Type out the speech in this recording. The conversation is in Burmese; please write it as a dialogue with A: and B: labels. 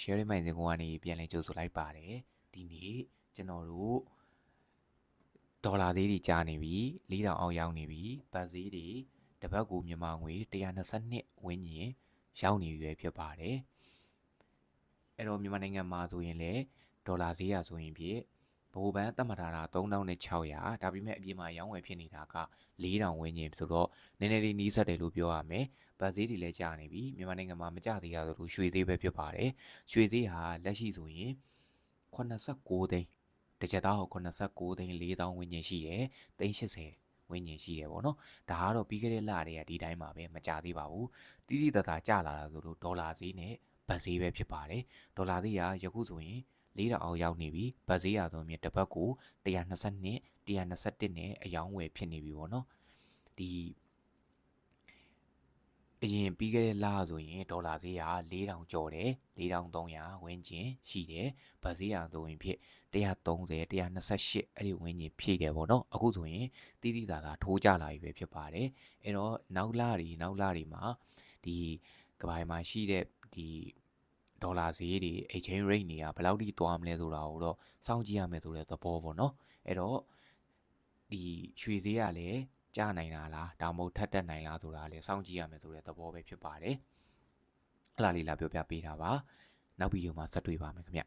A: sharing မိုင်စင်ကနေပြန်လည်ကြိုဆိုလိုက်ပါတယ်ဒီနေ့ကျွန်တော်တို့ဒေါ်လာသေးတွေကြာနေပြီ4000အောက်ရောက်နေပြီပတ်စည်းတွေတစ်ပတ်ကိုမြန်မာငွေ122ဝန်းကျင်ရောက်နေပြီပဲဖြစ်ပါတယ်အဲ့တော့မြန်မာနိုင်ငံမှာဆိုရင်လည်းဒေါ်လာဈေးရဆိုရင်ဖြင့် ဘိုးဘန်းသတ်မှတ်ထားတာ3600ဒါပေမဲ့အပြင်မှာရောင်းဝယ်ဖြစ်နေတာက4000ဝန်းကျင်ဆိုတော့နည်းနည်းလေးနီးစပ်တယ်လို့ပြောရမယ်ဗတ်ဈေးတွေလည်းကျနေပြီမြန်မာနိုင်ငံမှာမကျသေးရသလိုရွှေဈေးပဲဖြစ်ပါတယ်ရွှေဈေးဟာလက်ရှိဆိုရင်89သိန်းတစ်ချက်သားကို89သိန်း4000ဝန်းကျင်ရှိတယ်သိန်း80ဝန်းကျင်ရှိတယ်ပေါ့နော်ဒါကတော့ပြီးခဲ့တဲ့လတွေကဒီတိုင်းပါပဲမကျသေးပါဘူးတိတိတသာကျလာတာဆိုလို့ဒေါ်လာဈေးနဲ့ဗတ်ဈေးပဲဖြစ်ပါတယ်ဒေါ်လာဈေးကယခုဆိုရင် 4000အောက်ရောက်နေပြီဗတ်ဈေးရဆိုရင်တစ်ပတ်ကို122 121နဲ့အယောင်းဝယ်ဖြစ်နေပြီပေါ့နော်ဒီအရင်ပြီးခဲ့တဲ့လဆိုရင်ဒေါ်လာဈေးက4000ကျော်တယ်4300ဝန်းကျင်ရှိတယ်ဗတ်ဈေးရဆိုရင်ဖြစ်130 128အဲ့ဒီဝန်းကျင်ဖြည့်တယ်ပေါ့နော်အခုဆိုရင်တိတိသာသာထိုးကြလာပြီပဲဖြစ်ပါတယ်အဲ့တော့နောက်လတွေနောက်လတွေမှာဒီကဘာမှာရှိတဲ့ဒီ ဒေါ်လာဈေးတွေ exchange rate တွေကဘယ်လောက်ထိသွားမလဲဆိုတာကိုတော့စောင့်ကြည့်ရမယ်ဆိုတဲ့သဘောပေါ့နော်အဲ့တော့ဒီရွှေဈေးကလည်းကျနိုင်တာလားဒါမှမဟုတ်ထက်တက်နိုင်လားဆိုတာလည်းစောင့်ကြည့်ရမယ်ဆိုတဲ့သဘောပဲဖြစ်ပါတယ်အဲ့လားလေးလာပြောပြပေးတာပါနောက်ဗီဒီယိုမှာဆက်တွေ့ပါမယ်ခင်ဗျ